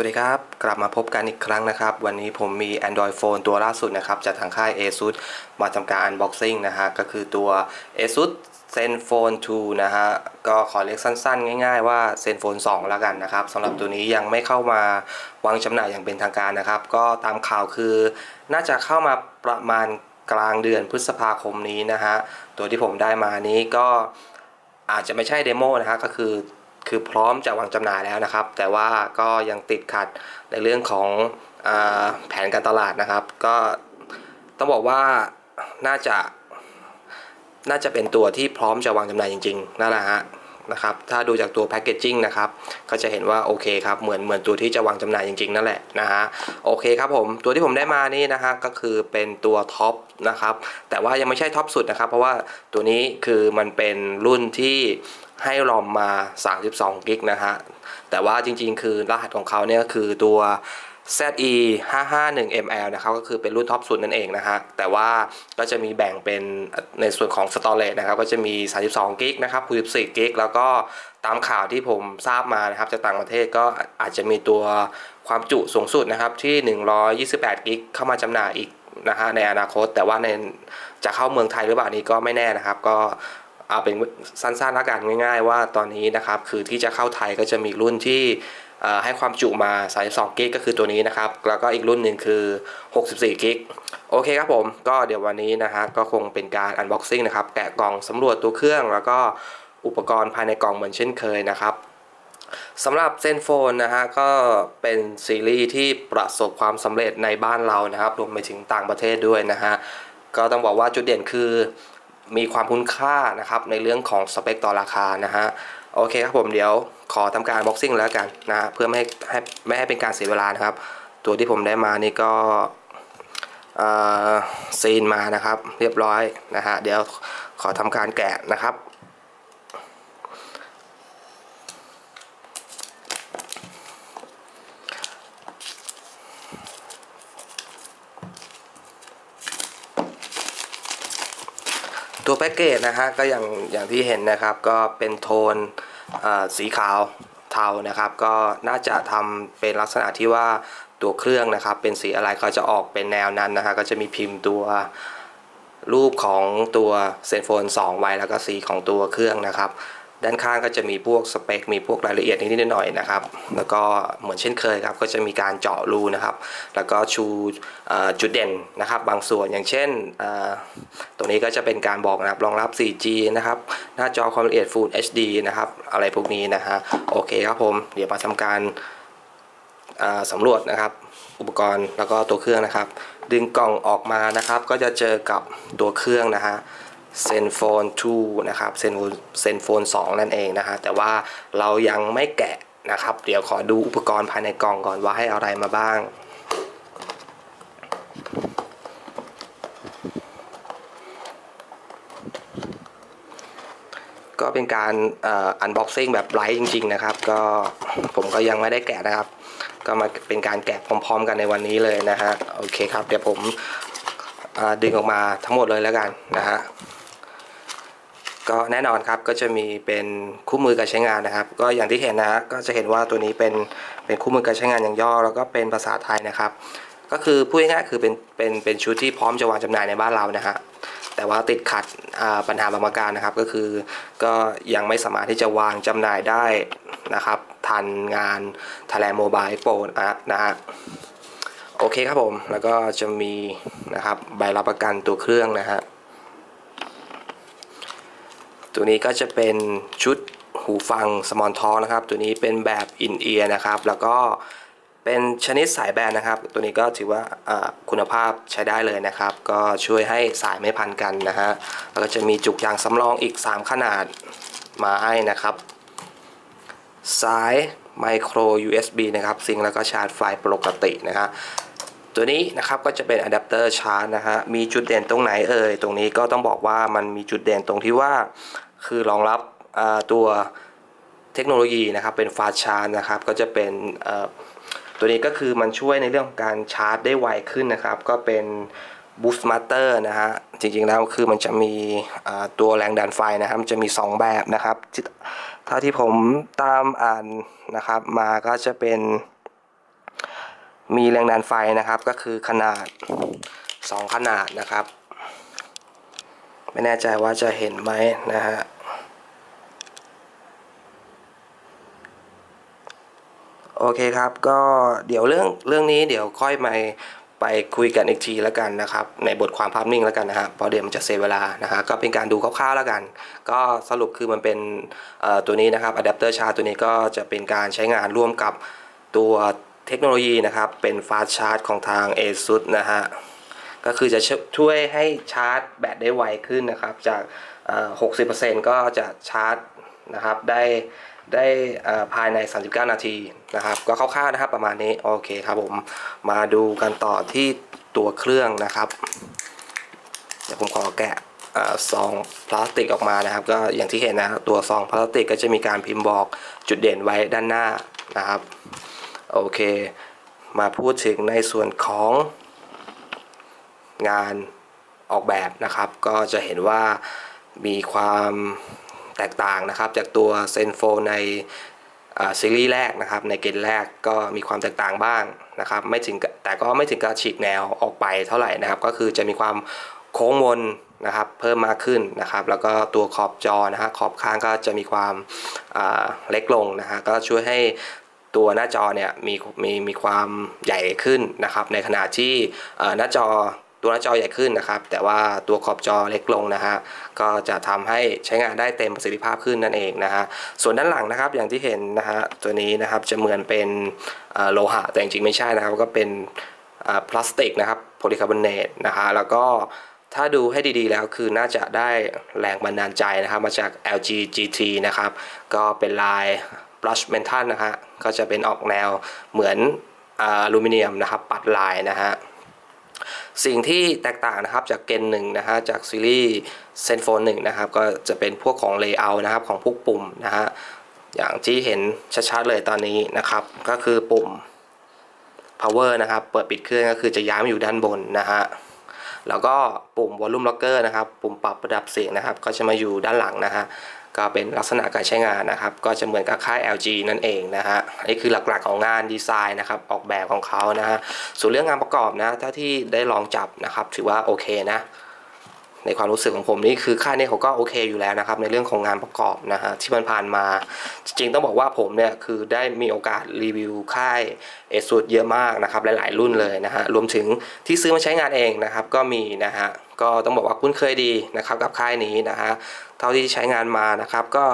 สวัสดีครับ กลับมาพบกันอีกครั้งนะครับ วันนี้ผมมี Android Phone ตัวล่าสุดนะครับ จากทางค่าย ASUS มาทำการ Unboxing นะฮะ ก็คือตัว ASUS Zenfone 2 นะฮะ ก็ขอเรียกสั้นๆ ง่ายๆว่า Zenfone 2 แล้วกันนะครับสำหรับตัวนี้ยังไม่เข้ามาวางจำหน่ายอย่างเป็นทางการนะครับ ก็ตามข่าวคือ น่าจะเข้ามาประมาณกลางเดือนพฤษภาคมนี้นะฮะ ตัวที่ผมได้มานี้ก็อาจจะไม่ใช่เดโมนะฮะ ก็คือ คือพร้อมจะวางจำหน่ายแล้วนะครับ แต่ว่าก็ยังติดขัดในเรื่องของอแผนการตลาดนะครับ ก็ต้องบอกว่าน่าจะ น่าจะเป็นตัวที่พร้อมจะวางจำหน่ายจริงๆนั่นแหละฮะนะครับ ถ้าดูจากตัวแพคเกจจิ้งนะครับ ก็จะเห็นว่าโอเคครับ เหมือนเหมือนตัวที่จะวางจำหน่ายจริงๆ นั่นแหละนะฮะ โอเคครับผม ตัวที่ผมได้มานี่นะฮะ ก็คือเป็นตัวท็อปนะครับ แต่ว่ายังไม่ใช่ท็อปสุดนะครับ เพราะว่าตัวนี้คือมันเป็นรุ่นที่ ให้รอมมา 32 กิกนะฮะ แต่ว่าจริงๆ คือรหัสของเขาเนี่ยคือตัว ZE 551 ML นะครับก็คือเป็นรุ่นท็อปสุดนั่นเองนะฮะ แต่ว่าก็จะมีแบ่งเป็นในส่วนของ Storage นะครับ ก็จะมี 32 กิกนะครับ64กิกแล้วก็ตามข่าวที่ผมทราบมานะครับจากต่างประเทศก็อาจจะมีตัวความจุสูงสุดนะครับที่ 128 กิกเข้ามาจำหน่ายอีกนะฮะในอนาคตแต่ว่าในจะเข้าเมืองไทยหรือเปล่านี้ก็ไม่แน่นะครับ ก็ เอาเป็นสั้นๆแล้วกันง่าย ๆ ว่าตอนนี้นะครับคือที่จะเข้าไทยก็จะมีรุ่นที่ให้ความจุมา 32กิกก็คือตัวนี้นะครับ แล้วก็อีกรุ่นหนึ่งคือ 64กิกโอเคครับผม ก็เดี๋ยววันนี้นะฮะ ก็คงเป็นการ unboxing นะครับ แกะกล่องสำรวจตัวเครื่อง แล้วก็อุปกรณ์ภายในกล่องเหมือนเช่นเคยนะครับสำหรับเซนโฟนนะฮะ ก็เป็นซีรีส์ที่ประสบความสำเร็จในบ้านเรานะครับ รวมไปถึงต่างประเทศด้วยนะฮะ ก็ต้องบอกว่าจุดเด่นคือ มีความคุ้มค่านะครับในเรื่องของสเปคต่อราคานะฮะโอเคครับผมเดี๋ยวขอทำการบ็อกซิ่งแล้วกันนะเพื่อไม่ให้ให้ไม่ให้เป็นการเสียเวลานะครับ ตัวที่ผมได้มานี่ก็ซีนมานะครับ เรียบร้อยนะฮะเดี๋ยวขอทำการแกะนะครับ ตัวแพ็กเกจนะฮะก็อย่างอย่างที่เห็นนะครับก็เป็นโทนสีขาวเทานะครับ ก็น่าจะทำเป็นลักษณะที่ว่าตัวเครื่องนะครับ เป็นสีอะไรก็จะออกเป็นแนวนั้นนะฮะก็จะมีพิมพ์ตัวรูปของตัวเซนโฟน 2 ไว้แล้วก็สีของตัวเครื่องนะครับ ด้านข้างก็จะมีพวกสเปค มีพวกรายละเอียดนิดๆหน่อยๆนะครับ แล้วก็เหมือนเช่นเคยครับ ก็จะมีการเจาะรูนะครับ แล้วก็ชูจุดเด่นนะครับ บางส่วนอย่างเช่น ตรงนี้ก็จะเป็นการบอกนะครับ รองรับ 4G นะครับ หน้าจอความละเอียด Full HD นะครับ อะไรพวกนี้นะฮะ โอเคครับผม เดี๋ยวมาทำการสำรวจนะครับ อุปกรณ์แล้วก็ตัวเครื่องนะครับ ดึงกล่องออกมานะครับ ก็จะเจอกับตัวเครื่องนะฮะ เซนโฟน2นะครับเซนเซนโฟน2นั่นเองนะฮะแต่ว่าเรายังไม่แกะนะครับ เดี๋ยวขอดูอุปกรณ์ภายในกล่องก่อนว่าให้อะไรมาบ้าง ก็เป็นการอันบ็อกซิ่งแบบไลฟ์จริง ๆ นะครับ ก็ผมก็ยังไม่ได้แกะนะครับ ก็มาเป็นการแกะพร้อม ๆ กันในวันนี้เลยนะฮะ โอเคครับ เดี๋ยวผมดึงออกมาทั้งหมดเลยแล้วกันนะฮะ ก็แน่นอนครับก็จะมีเป็นคู่มือการใช้งานนะครับ ก็อย่างที่เห็นนะก็จะเห็นว่าตัวนี้เป็นเป็นคู่มือการใช้งานอย่างย่อ แล้วก็เป็นภาษาไทยนะครับ ก็คือพูดง่ายๆคือเป็นเป็นเป็นชุดที่พร้อมจะวางจำหน่ายในบ้านเรานะฮะแต่ว่าติดขัดปัญหาบางประการนะครับ ก็คือก็ยังไม่สามารถที่จะวางจำหน่ายได้นะครับ ทันงานทแลโมบายโปรนะฮะโอเคครับผม แล้วก็จะมีนะครับใบรับประกันตัวเครื่องนะฮะ ตัวนี้ก็จะเป็นชุดหูฟังสมอนทอนะครับ ตัวนี้เป็นแบบอินเอียร์นะครับ แล้วก็เป็นชนิดสายแบนนะครับ ตัวนี้ก็ถือว่าคุณภาพใช้ได้เลยนะครับ ก็ช่วยให้สายไม่พันกันนะฮะ แล้วก็จะมีจุกยางสำรองอีก 3 ขนาดมาให้นะครับ สายไมโคร USB นะครับ ซิงแล้วก็ชาร์จไฟปกตินะครับ ตัวนี้นะครับก็จะเป็นอะแดปเตอร์ชาร์จนะฮะมีจุดเด่นตรงไหนเอ่ยตรงนี้ก็ต้องบอกว่ามันมีจุดเด่นตรงที่ว่าคือรองรับตัวเทคโนโลยีนะครับเป็นฟาชาร์จนะครับก็จะเป็นตัวนี้ก็คือมันช่วยในเรื่องของการชาร์จได้ไวขึ้นนะครับ ก็เป็น Boost Master นะฮะจริงๆแล้วคือมันจะมีตัวแรงดันไฟนะครับจะมี 2 แบบนะครับถ้าที่ผมตามอ่านนะครับมาก็จะเป็น มีแรงดันไฟนะครับก็คือขนาด 2 ขนาดนะครับ ไม่แน่ใจว่าจะเห็นไหมนะฮะโอเคครับก็เดี๋ยวเรื่องเรื่องนี้เดี๋ยวค่อยมาไปคุยกันอีกทีแล้วกันนะครับ ในบทความภาพนิ่งแล้วกันนะฮะเพราะเดี๋ยวมันจะเสียเวลานะฮะก็เป็นการดูคร่าวๆแล้วกัน ก็สรุปคือมันเป็นตัวนี้นะครับอะแดปเตอร์ชาร์ตัวนี้ก็จะเป็นการใช้งานร่วมกับตัว เทคโนโลยีนะครับ เป็นฟาสชาร์จของทาง ASUS นะฮะ ก็คือจะช่วยให้ชาร์จแบตได้ไวขึ้นนะครับ จาก 60%ก็จะชาร์จนะครับได้ได้ภายใน 39 นาทีนะครับ ก็คร่าวๆนะครับประมาณนี้ โอเคครับผม มาดูกันต่อที่ตัวเครื่องนะครับ เดี๋ยวผมขอแกะซองพลาสติกออกมานะครับ ก็อย่างที่เห็นนะตัวซองพลาสติกก็จะมีการพิมพ์บอกจุดเด่นไว้ด้านหน้านะครับ โอเค มาพูดถึงในส่วนของงานออกแบบนะครับ ก็จะเห็นว่ามีความแตกต่างนะครับ จากตัวเซนโฟในซีรีส์แรกนะครับ ในเกณฑ์แรกก็มีความแตกต่างบ้างนะครับ ไม่ถึงแต่ก็ไม่ถึงกับฉีกแนวออกไปเท่าไหร่นะครับ ก็คือจะมีความโค้งมนนะครับ เพิ่มมากขึ้นนะครับ แล้วก็ตัวขอบจอนะฮะขอบข้างก็จะมีความเล็กลงนะฮะก็ช่วยให้ ตัวหน้าจอเนี่ยมีมีมีความใหญ่ขึ้นนะครับ ในขณะที่หน้าจอตัวหน้าจอใหญ่ขึ้นนะครับ แต่ว่าตัวขอบจอเล็กลงนะฮะก็จะทำให้ใช้งานได้เต็มประสิทธิภาพขึ้นนั่นเองนะฮะส่วนด้านหลังนะครับอย่างที่เห็นนะฮะตัวนี้นะครับจะเหมือนเป็นโลหะแต่จริงๆไม่ใช่นะครับ ก็เป็นพลาสติกนะครับโพลีคาร์บอเนตนะฮะแล้วก็ถ้าดูให้ดีๆแล้วคือน่าจะได้แรงบันดาลใจนะครับ มาจาก LG GT นะครับ ก็เป็นลาย brush metal นะฮะก็จะเป็นออกแนวเหมือนอลูมิเนียมนะครับปัดลายนะฮะสิ่งที่แตกต่างนะครับจากเกนหนึ่งนะฮะจากซีรีส์เซนโฟนหนึ่งนะครับก็จะเป็นพวกของเลเยอร์นะครับของพวกปุ่มนะฮะอย่างที่เห็นชัดๆเลยตอนนี้นะครับ ก็คือปุ่ม power นะครับ เปิดปิดเครื่องก็คือจะย้ายมาอยู่ด้านบนนะฮะแล้วก็ปุ่ม volume locker นะครับ ปุ่มปรับระดับเสียงนะครับ ก็จะมาอยู่ด้านหลังนะฮะ ก็เป็นลักษณะการใช้งานนะครับ ก็จะเหมือนกับค่าย LG นั่นเองนะฮะนี่คือหลักๆของงานดีไซน์นะครับ ออกแบบของเขานะฮะส่วนเรื่องงานประกอบนะถ้าที่ได้ลองจับนะครับ ถือว่าโอเคนะ ในความรู้สึกของผมนี่คือค่ายนี้เขาก็โอเคอยู่แล้วนะครับ ในเรื่องของงานประกอบนะฮะที่มันผ่านมา จริงๆต้องบอกว่าผมเนี่ยคือได้มีโอกาสรีวิวค่ายเอซูดเยอะมากนะครับ หลายๆรุ่นเลยนะฮะรวมถึงที่ซื้อมาใช้งานเองนะครับ ก็มีนะฮะ ก็ต้องบอกว่าคุ้นเคยดีนะครับกับค่ายนี้นะฮะเท่าที่ใช้งานมานะครับก็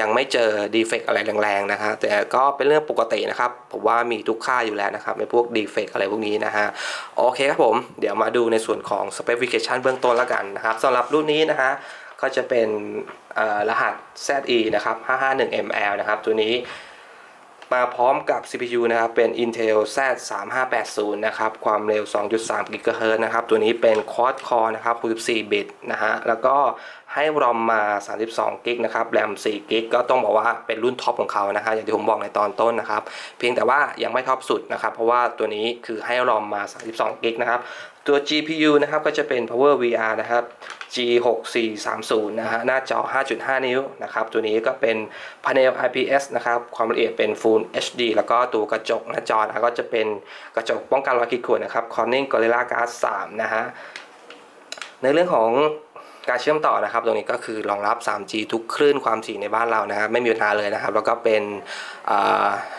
ยังไม่เจอดีเฟกอะไรแรงๆนะฮะแต่ก็เป็นเรื่องปกตินะครับ ผมว่ามีทุกค่าอยู่แล้วนะครับในพวกดีเฟกอะไรพวกนี้นะฮะโอเคครับผม เดี๋ยวมาดูในส่วนของสเปคฟิเคชันเบื้องต้นแล้วกันนะครับสำหรับรุ่นนี้นะฮะก็จะเป็นรหัส ZE นะครับ 551ML นะครับตัวนี้ มาพร้อมกับ CPU นะครับ เป็น Intel Z3580 นะครับ ความเร็ว 2.3 GHz นะครับ ตัวนี้เป็น Quad Core นะครับ 64 บิตนะฮะ แล้วก็ ให้รอมมา 32 กิกนะครับ แรม 4 กิก ก็ต้องบอกว่าเป็นรุ่นท็อปของเขานะฮะอย่างที่ผมบอกในตอนต้นนะครับ เพียงแต่ว่ายังไม่ท็อปสุดนะครับ เพราะว่าตัวนี้คือให้รอมมา 32 กิกนะครับ ตัว GPU นะครับ ก็จะเป็น Power VR นะครับ G6430 นะฮะ หน้าจอ 5.5 นิ้วนะครับ ตัวนี้ก็เป็น Panel IPS นะครับ ความละเอียดเป็น Full HD แล้วก็ตัวกระจกหน้าจอนะก็จะเป็นกระจกป้องกันรอยขีดข่วนนะครับ Corning Gorilla Glass 3 นะฮะ ในเรื่องของ การเชื่อมต่อนะครับ ตรงนี้ก็คือรองรับ 3G ทุกคลื่นความถี่ในบ้านเรานะครับไม่มีปัญหาเลยนะครับ แล้วก็เป็น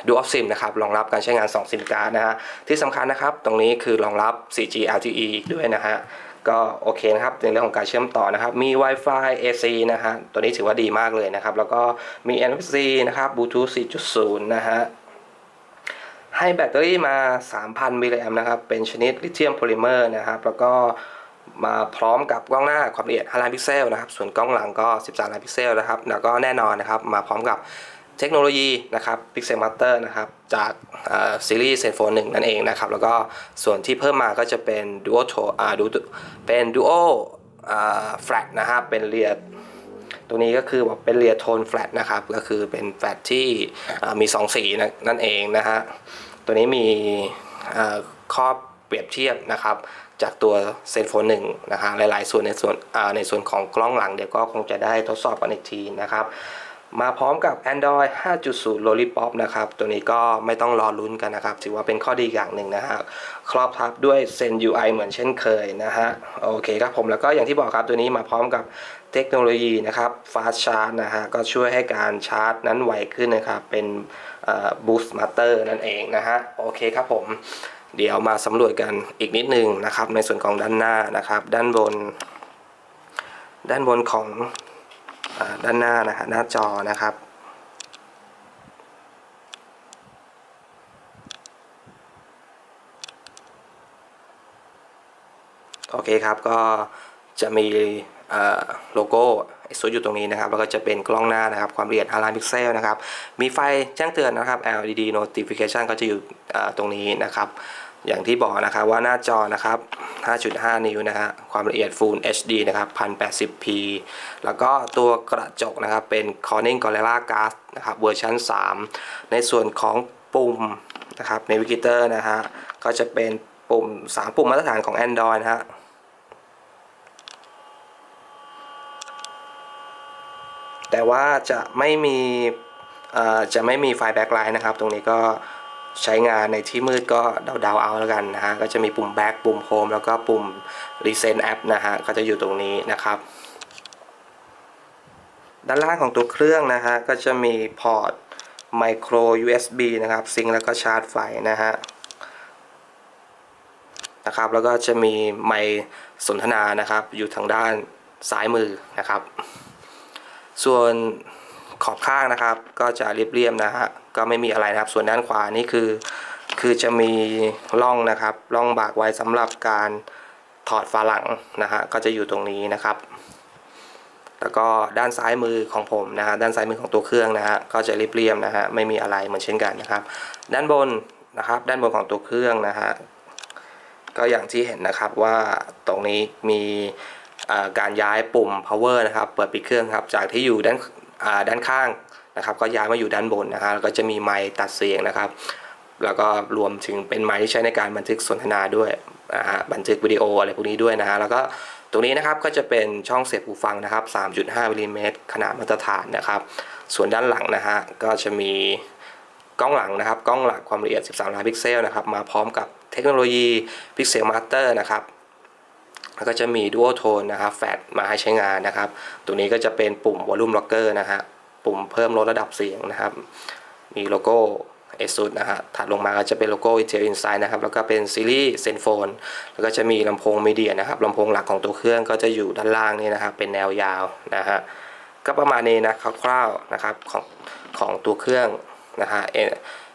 Dual SIM นะครับรองรับการใช้งาน2ซิมการ์ดนะฮะที่สำคัญนะครับ ตรงนี้คือรองรับ 4G LTE ด้วยนะฮะก็โอเคนะครับในเรื่องของการเชื่อมต่อนะครับ มี Wi-Fi AC นะฮะตัวนี้ถือว่าดีมากเลยนะครับ แล้วก็มี NFC นะครับ Bluetooth 4.0 นะฮะให้แบตเตอรี่มา 3,000 มิลลิแอมป์นะครับ เป็นชนิดลิเธียมโพลิเมอร์นะครับ แล้วก็ มาพร้อมกับกล้องหน้าความละเอียด5ล้านพิกเซลนะครับ ส่วนกล้องหลังก็ 13 ล้านพิกเซลนะครับ แล้วก็แน่นอนนะครับ มาพร้อมกับเทคโนโลยีนะครับ Pixel Master นะครับ จากซีรีส์ Zenfone 1 นั่นเองนะครับ แล้วก็ส่วนที่เพิ่มมาก็จะเป็น Duo t o อ่าดูเป็น Duo อ่า Flat นะครับ เป็นเรียตัวนี้ก็คือแบบเป็นเรียโทนแฟลตนะครับ ก็คือเป็นแฟลตที่มี2สีนั่นเองนะฮะ ตัวนี้มีข้อเปรียบเทียบนะครับ จากตัวเซนโฟนหนึ่งนะฮะหลายๆ ส่วนในส่วนในส่วนของกล้องหลังเดี๋ยวก็คงจะได้ทดสอบกันอีกทีนะครับมาพร้อมกับ Android 5.0 Lollipop นะครับ ตัวนี้ก็ไม่ต้องรอลุ้นกันนะครับ ถือว่าเป็นข้อดีอย่างหนึ่งนะฮะ ครอบทับด้วย Zen UI เหมือนเช่นเคยนะฮะ โอเคครับผม แล้วก็อย่างที่บอกครับ ตัวนี้มาพร้อมกับเทคโนโลยีนะครับ Fast Charge นะฮะ ก็ช่วยให้การชาร์จนั้นไวขึ้นนะครับ เป็น Boost Master นั่นเองนะฮะ โอเคครับผม เดี๋ยวมาสำรวจกันอีกนิดนึงนะครับ ในส่วนของด้านหน้านะครับ ด้านบน ด้านบนของด้านหน้านะฮะหน้าจอนะครับโอเคครับก็จะมีโลโก้ไอซูอยู่ตรงนี้นะครับ แล้วก็จะเป็นกล้องหน้านะครับ ความละเอียด5ล้านพิกเซลนะครับ มีไฟแจ้งเตือนนะครับ LED notification ก็จะอยู่ตรงนี้นะครับ อย่างที่บอกนะครับว่าหน้าจอนะครับ 5.5 นิ้วนะฮะความละเอียด Full HD นะครับ 1080p แล้วก็ตัวกระจกนะครับเป็น Corning Gorilla Glass นะครับเวอร์ชัน3 ในส่วนของปุ่มนะครับ Navigator นะฮะก็จะเป็นปุ่ม 3 ปุ่มมาตรฐานของ Android นะฮะแต่ว่าจะไม่มีจะไม่มีไฟแบ็คไลท์นะครับ ตรงนี้ก็ ใช้งานในที่มืดก็เดาๆเอาแล้วกันนะฮะก็จะมีปุ่ม Back ปุ่ม Home แล้วก็ปุ่ม Recent App นะฮะก็จะอยู่ตรงนี้นะครับ ด้านล่างของตัวเครื่องนะฮะก็จะมีพอร์ต Micro USB นะครับซิงแล้วก็ชาร์จไฟนะฮะนะครับแล้วก็จะมีไมค์สนทนานะครับ อยู่ทางด้านซ้ายมือนะครับ ส่วนขอบข้างนะครับ ก็จะเรียบๆนะฮะ ก็ไม่มีอะไรนะครับ ส่วนด้านขวานี่คือ คือจะมีร่องนะครับร่องบากไว้สำหรับการถอดฝาหลังนะฮะก็จะอยู่ตรงนี้นะครับ แล้วก็ด้านซ้ายมือของผมนะฮะด้านซ้ายมือของตัวเครื่องนะฮะก็จะเรียบๆนะฮะไม่มีอะไรเหมือนเช่นกันนะครับ ด้านบนนะครับ ด้านบนของตัวเครื่องนะฮะก็อย่างที่เห็นนะครับว่าตรงนี้มีการย้ายปุ่ม power นะครับ เปิดปิดเครื่องครับ จากที่อยู่ด้านด้านข้าง นะครับก็ย้ายมาอยู่ด้านบนนะฮะแล้วก็จะมีไมค์ตัดเสียงนะครับ แล้วก็รวมถึงเป็นไมค์ที่ใช้ในการบันทึกสนทนาด้วยนะฮะบันทึกวิดีโออะไรพวกนี้ด้วยนะฮะแล้วก็ตรงนี้นะครับก็จะเป็นช่องเสียบหูฟังนะครับ 3.5มิลิเมตรขนาดมาตรฐานนะครับ ส่วนด้านหลังนะฮะก็จะมีกล้องหลังนะครับ กล้องหลักความละเอียด 13 ล้านพิกเซลนะครับ มาพร้อมกับเทคโนโลยี Pixel Master นะครับแล้วก็จะมี Dual Tone นะครับแฟลชมาให้ใช้งานนะครับ ตัวนี้ก็จะเป็นปุ่ม Volume Locker นะฮะ ปุ่มเพิ่มลดระดับเสียงนะครับ มีโลโก้ ASUS นะฮะถัดลงมาก็จะเป็นโลโก้ Intel Inside นะครับ แล้วก็เป็นซีรีส์ Zenfone แล้วก็จะมีลำโพงมีเดียนะครับลำโพงหลักของตัวเครื่องก็จะอยู่ด้านล่างนี่นะครับ เป็นแนวยาวนะฮะ ก็ประมาณนี้นะคร่าวๆนะครับของของตัวเครื่องนะฮะ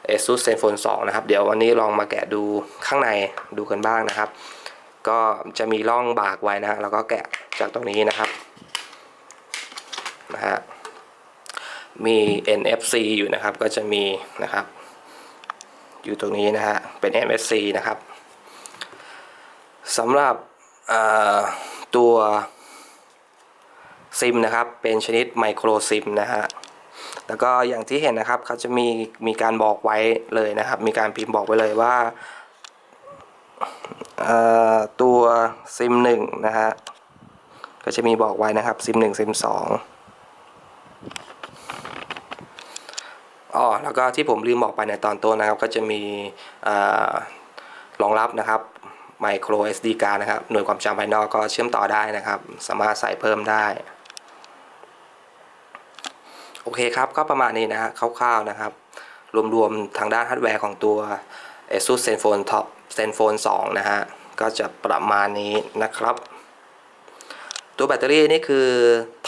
ASUS Zenfone 2 นะครับ เดี๋ยววันนี้ลองมาแกะดูข้างในดูกันบ้างนะครับ ก็จะมีร่องบากไว้นะ แล้วก็แกะจากตรงนี้นะครับนะฮะ มี NFC อยู่นะครับก็จะมีนะครับ อยู่ตรงนี้นะฮะเป็น NFC นะครับสำหรับตัวซิมนะครับเป็นชนิดไมโครซิมนะฮะแล้วก็อย่างที่เห็นนะครับเขาจะมีมีการบอกไว้เลยนะครับ มีการพิมพ์บอกไว้เลยว่าตัวซิมหนึ่งนะฮะก็จะมีบอกไว้นะครับซิมหนึ่งซิมส อ๋อแล้วก็ที่ผมลืมบอกไปในตอนต้นนะครับ ก็จะมีรองรับนะครับ micro SD card นะครับ หน่วยความจำภายนอกก็เชื่อมต่อได้นะครับ สามารถใส่เพิ่มได้ โอเคครับ ก็ประมาณนี้นะฮะคร่าวๆนะครับ รวมๆทางด้านฮาร์ดแวร์ของตัว ASUS ZenFone Top ZenFone 2 นะฮะ ก็จะประมาณนี้นะครับ ตัวแบตเตอรี่นี่คือ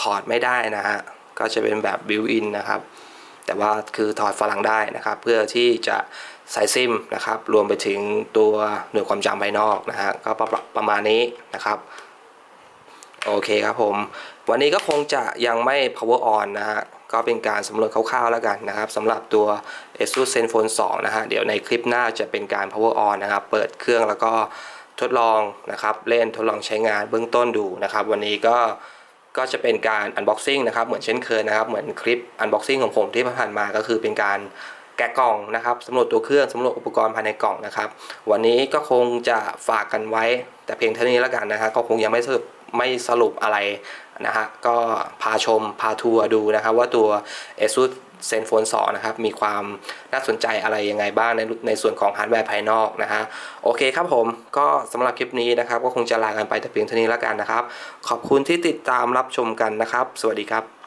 ถอดไม่ได้นะฮะ ก็จะเป็นแบบบิวอินนะครับ แต่ว่าคือถอดฝรั่งได้นะครับ เพื่อที่จะใส่ซิมนะครับ รวมไปถึงตัวหน่วยความจำภายนอกนะฮะก็ประประมาณนี้นะครับโอเคครับผม วันนี้ก็คงจะยังไม่ power on นะฮะ ก็เป็นการสำรวจคร่าวๆแล้วกันนะครับสำหรับตัว ASUS ZenFone 2 นะฮะ เดี๋ยวในคลิปหน้าจะเป็นการ power on นะครับ เปิดเครื่องแล้วก็ทดลองนะครับ เล่นทดลองใช้งานเบื้องต้นดูนะครับ วันนี้ก็ ก็จะเป็นการ unboxing นะครับ เหมือนเช่นเคยนะครับ เหมือนคลิป unboxing ของผมที่ผ่านมาก็คือเป็นการแกะกล่องนะครับสำรวจตัวเครื่องสำรวจอุปกรณ์ภายในกล่องนะครับ วันนี้ก็คงจะฝากกันไว้ แต่เพียงเท่านี้แล้วกันนะครับก็คงยังไม่สรุปไม่สรุปอะไรนะฮะก็พาชมพาทัวร์ดูนะครับว่าตัว ASUS เซนโฟน2นะครับมีความน่าสนใจอะไรยังไงบ้างในในส่วนของฮาร์ดแวร์ภายนอกนะฮะโอเคครับผมก็สำหรับคลิปนี้นะครับก็คงจะลากันไปแต่เพียงเท่านี้แล้วกันนะครับ ขอบคุณที่ติดตามรับชมกันนะครับ สวัสดีครับ